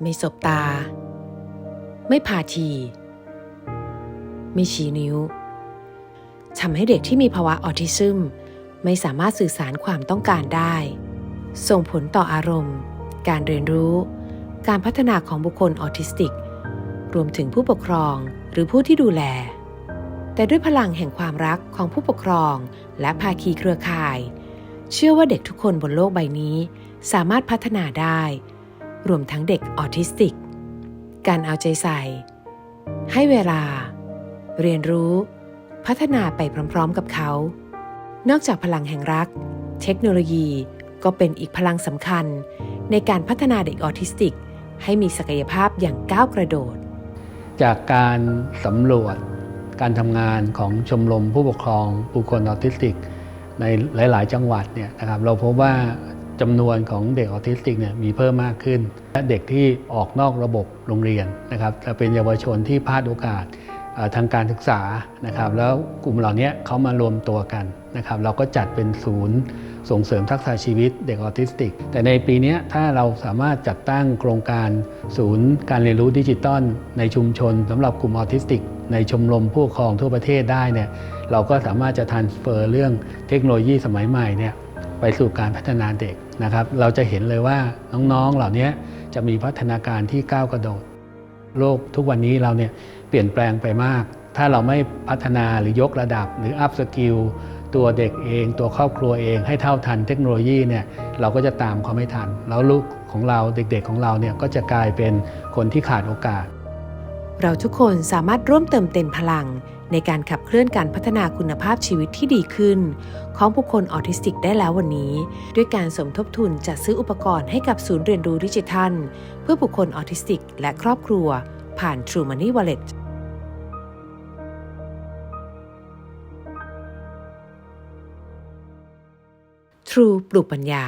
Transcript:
ไม่สบตา ไม่พาที ไม่ชี้นิ้วทำให้เด็กที่มีภาวะออทิซึม ไม่สามารถสื่อสารความต้องการได้ ส่งผลต่ออารมณ์ การเรียนรู้ การพัฒนาของบุคคลออทิสติก รวมถึงผู้ปกครองหรือผู้ที่ดูแล แต่ด้วยพลังแห่งความรักของผู้ปกครองและภาคีเครือข่าย เชื่อว่าเด็กทุกคนบนโลกใบนี้ สามารถพัฒนาได้ รวมทั้งเด็กออทิสติก การเอาใจใส่ ให้เวลา เรียนรู้ พัฒนาไปพร้อมๆกับเขา นอกจากพลังแห่งรัก เทคโนโลยีก็เป็นอีกพลังสำคัญ ในการพัฒนาเด็กออทิสติก ให้มีศักยภาพอย่างก้าวกระโดด จากการสำรวจการทำงานของชมรมผู้ปกครองบุคคลออทิสติก ในหลาย ๆ จังหวัดเนี่ยนะครับเราพบว่า จำนวนของเด็กออทิสติกเนี่ยมีเพิ่มมากขึ้น และเด็กที่ออกนอกระบบโรงเรียนนะครับจะเป็นเยาวชนที่พลาดโอกาสทางการศึกษานะครับ แล้วกลุ่มเหล่านี้เขามารวมตัวกันนะครับ เราก็จัดเป็นศูนย์ส่งเสริมทักษะชีวิตเด็กออทิสติก แต่ในปีนี้ถ้าเราสามารถจัดตั้งโครงการศูนย์การเรียนรู้ดิจิตอลในชุมชนสำหรับกลุ่มออทิสติก ในชมรมผู้ปกครองทั่วประเทศได้เนี่ยเราก็สามารถจะทันเฟอร์เรื่องเทคโนโลยีสมัยใหม่เนี่ย ไปสู่การพัฒนาเด็กนะครับ เราจะเห็นเลยว่าน้องๆเหล่านี้จะมีพัฒนาการที่ก้าวกระโดด โลกทุกวันนี้เราเนี่ยเปลี่ยนแปลงไปมาก ถ้าเราไม่พัฒนาหรือยกระดับ หรืออัพสกิลตัวเด็กเอง ตัวครอบครัวเองให้เท่าทันเทคโนโลยีเนี่ยเราก็จะตามเขาไม่ทัน แล้วลูกของเราเด็กๆของเราเนี่ยก็จะกลายเป็นคนที่ขาดโอกาส เราทุกคนสามารถร่วมเติมเต็มพลัง ในการขับเคลื่อนการพัฒนาคุณภาพชีวิตที่ดีขึ้น ของบุคคลออทิสติกได้แล้ววันนี้ ด้วยการสมทบทุนจัดซื้ออุปกรณ์ให้กับศูนย์เรียนรู้ดิจิทัล เพื่อบุคคลออทิสติก และครอบครัว ผ่าน True Money Wallet True ปลูกปัญญา